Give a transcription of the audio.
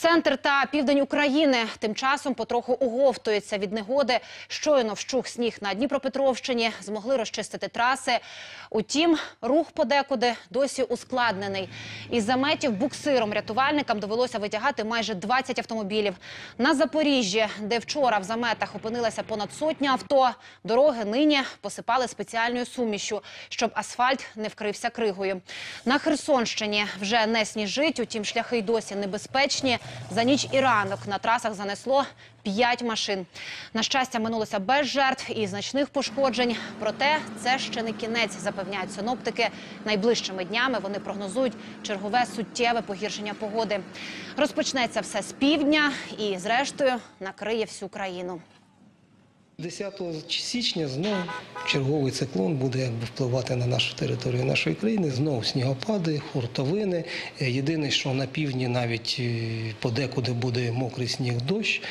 Центр та південь України тим часом потроху оговтуються від негоди. Щойно вщух сніг на Дніпропетровщині, змогли розчистити траси. Утім, рух подекуди досі ускладнений. Із заметів буксиром рятувальникам довелося витягати майже 20 автомобілів. На Запоріжжі, де вчора в заметах опинилася понад сотня авто, дороги нині посипали спеціальною сумішю, щоб асфальт не вкрився кригою. На Херсонщині вже не сніжить, утім шляхи й досі небезпечні. За ніч і ранок на трасах занесло п'ять машин. На щастя, минулося без жертв і значних пошкоджень. Проте це ще не кінець, запевняють синоптики. Найближчими днями вони прогнозують чергове суттєве погіршення погоди. Розпочнеться все з півдня і, зрештою, накриє всю країну. 10 січня знову черговий циклон буде якби впливати на нашу територію нашої країни. Знову снігопади, хуртовини. Єдине, що на півдні навіть е, подекуди буде мокрий сніг дощ.